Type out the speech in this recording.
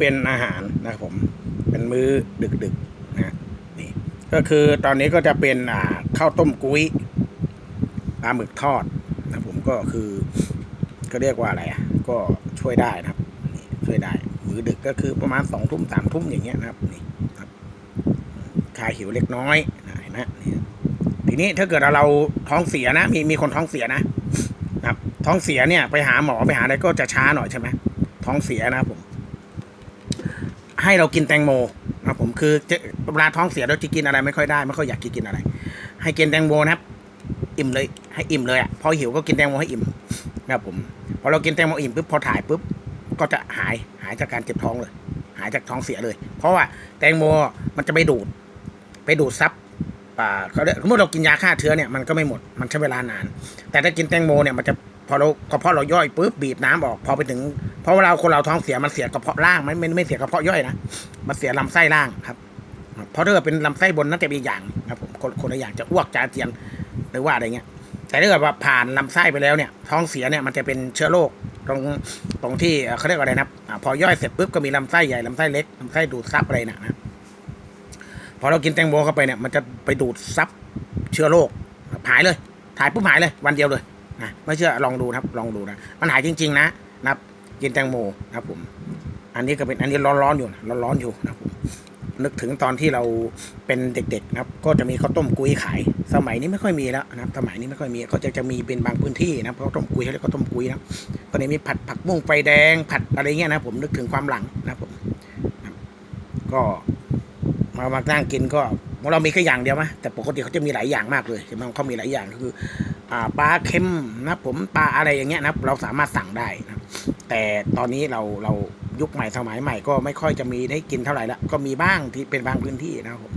เป็นอาหารนะครับผมเป็นมื้อดึกๆนะนี่ก็คือตอนนี้ก็จะเป็นอ่าข้าวต้มกุ้ยปลาหมึกทอดนะผมก็คือก็เรียกว่าอะไรอะก็ช่วยได้นะครับช่วยได้ มื้อดึกก็คือประมาณสองทุ่มสามทุ่มอย่างเงี้ยนะครับนี่ครับคลายหิวเล็กน้อยนะเห็นไหมทีนี้ถ้าเกิดเราท้องเสียนะ มีมีคนท้องเสียนะนะครับ ท้องเสียเนี่ยไปหาหมอไปหาอะไรก็จะช้าหน่อยใช่ไหมท้องเสียนะผม ให้เรากินแตงโมนะครับผมคือเวลาท้องเสียเราจะกินอะไรไม่ค่อยได้ไม่ค่อยอยากกินอะไร ให้กินแตงโมนะครับ อิ่มเลย ให้อิ่มเลยอะพอหิวก็กินแตงโมให้อิ่มนะครับผมพอเรากินแตงโมอิ่มปุ๊บพอถ่ายปุ๊บก็จะหายหายจากการเจ็บท้องเลย หายจากท้องเสียเลย เพราะว่าแตงโมมันจะไปดูด ไปดูดซับอ่าเขาเรียกเมื่อเรากินยาฆ่าเชื้อเนี่ยมันก็ไม่หมดมันใช้เวลานาน แต่ถ้ากินแตงโมเนี่ยมันจะ พอเรากระเพาะเราย่อยปุ๊บบีบน้ำออก พอไปถึงเพราะเวลาคนเราท้องเสียมันเสียกระเพาะล่างมันไม่ไม่เสียกระเพาะย่อยนะมันเสียลำไส้ล่างครับเพราะถ้าเกิดเป็นลำไส้บนนั่นจะเป็นอีอย่างนะครับผมคนคนละอย่างจะอ้วกจะอาเจียนหรือว่าอะไรเงี้ย แต่ถ้าเกิดว่าผ่านลำไส้ไปแล้วเนี่ย ท้องเสียเนี่ยมันจะเป็นเชื้อโรคตรงตรงที่เขาเรียกว่าอะไรนะพอย่อยเสร็จปุ๊บก็มีลำไส้ใหญ่ลำไส้เล็กลำไส้ดูดซับอะไรนะนะพอเรากินแตงโมเข้าไปเนี่ยมันจะไปดูดซับเชื้อโรคหายเลยถ่ายปุ๊บหายเลย วันเดียวเลย นะไม่เชื่อลองดูนะครับลองดูนะมันหายจริง ๆ นะนะครับกินแตงโมนะครับผม อันนี้ก็เป็นอันนี้ร้อนๆอยู่ร้อนๆอยู่นะครับผมนึกถึงตอนที่เราเป็นเด็กๆนะครับ ก็จะมีข้าวต้มกุ้ยขาย สมัยนี้ไม่ค่อยมีแล้วนะครับ สมัยนี้ไม่ค่อยมีเขาจะจะมีเป็นบางพื้นที่นะครับข้าวต้มกุ้ยเขาเรียกข้าวต้มกุ้ยนะตอนนี้มีผัดผักบุ้งไฟแดง ผัดอะไรเงี้ยนะผมนึกถึงความหลังนะครับผมก็มามานั่งกินก็เรามีแค่อย่างเดียวไหมแต่ปกติเขาจะมีหลายอย่างมากเลยใช่ไหมเขามีหลายอย่างก็คือ ปลาเค็มนะผมปลาอะไรอย่างเงี้ยนะเราสามารถสั่งได้นะแต่ตอนนี้เราเรายุคใหม่สมัยใหม่ก็ไม่ค่อยจะมีได้กินเท่าไหร่ละก็มีบ้างที่เป็นบางพื้นที่นะครับผม